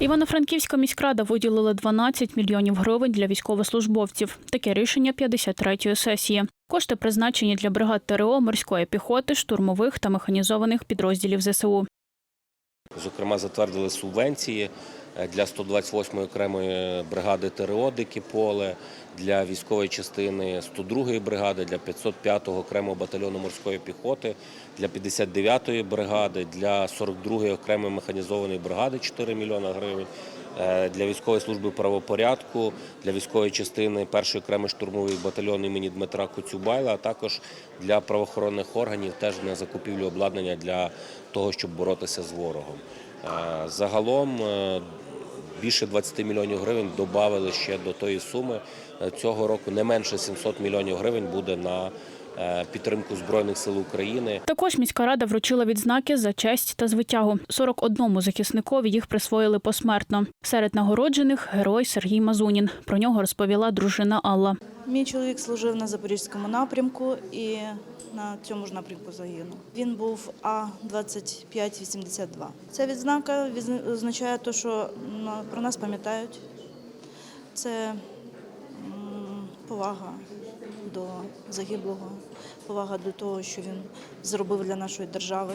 Івано-Франківська міськрада виділила 12 мільйонів гривень для військовослужбовців. Таке рішення 53-ї сесії. Кошти призначені для бригад ТРО, морської піхоти, штурмових та механізованих підрозділів ЗСУ. Зокрема, затвердили субвенції для 128-ї окремої бригади ТРО «Дике поле, для військової частини 102-ї бригади, для 505-го окремого батальйону морської піхоти, для 59-ї бригади, для 42-ї окремої механізованої бригади 4 мільйона гривень, е, для військової служби правопорядку, для військової частини 1-ї окремої штурмової батальйону імені Дмитра Коцюбайла, а також для правоохоронних органів теж на закупівлю обладнання для того, щоб боротися з ворогом. Е, Загалом е, більше 20 мільйонів гривень додали ще до тої суми. Е, Цього року не менше 700 мільйонів гривень буде на е, підтримку Збройних сил України. Також міська рада вручила відзнаки за честь та звитягу. 41 захисникові їх присвоїли посмертно. Серед нагороджених герой Сергій Мазунін. Про нього розповіла дружина Алла. Мій чоловік служив на запорізькому напрямку і на цьому ж напрямку загинув. Він був А-2582. Ця відзнака відзна- означає те, що про нас пам'ятають. Це повага до загиблого, повага до того, що він зробив для нашої держави,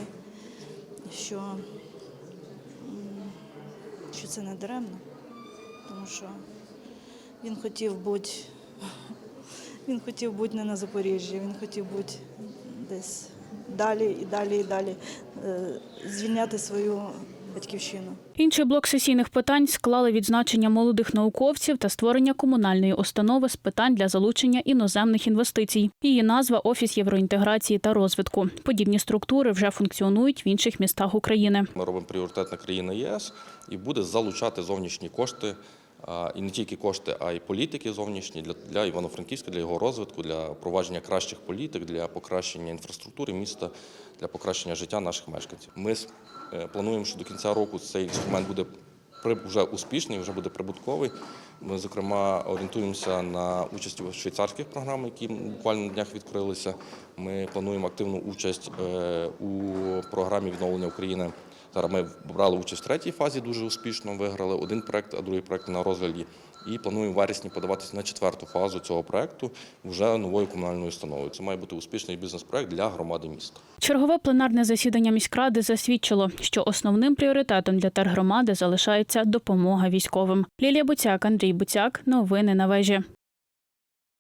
що, що це не даремно, тому що він хотів бути він хотів бути не на Запоріжжі, він хотів бути десь далі і далі і далі, е, звільняти свою батьківщину. Інший блок сесійних питань склали відзначення молодих науковців та створення комунальної установи з питань для залучення іноземних інвестицій. Її назва Офіс євроінтеграції та розвитку. Подібні структури вже функціонують в інших містах України. Ми робимо пріоритет на країни ЄС і буде залучати зовнішні кошти. І не тільки кошти, а й політики зовнішні для, для Івано-Франківська, для його розвитку, для впровадження кращих політик, для покращення інфраструктури міста, для покращення життя наших мешканців. Ми е, плануємо, що до кінця року цей інструмент буде вже успішний, вже буде прибутковий. Ми, зокрема, орієнтуємося на участь у швейцарських програмах, які буквально на днях відкрилися. Ми плануємо активну участь е, у програмі відновлення України. Зараз ми брали участь в третій фазі, дуже успішно виграли один проект, а другий проект на розгляді. І плануємо в вересні подаватися на четверту фазу цього проекту вже новою комунальною установою. Це має бути успішний бізнес-проект для громади міста. Чергове пленарне засідання міськради засвідчило, що основним пріоритетом для тергромади залишається допомога військовим. Лілія Буцяк, Андрій Буцяк. Новини на вежі.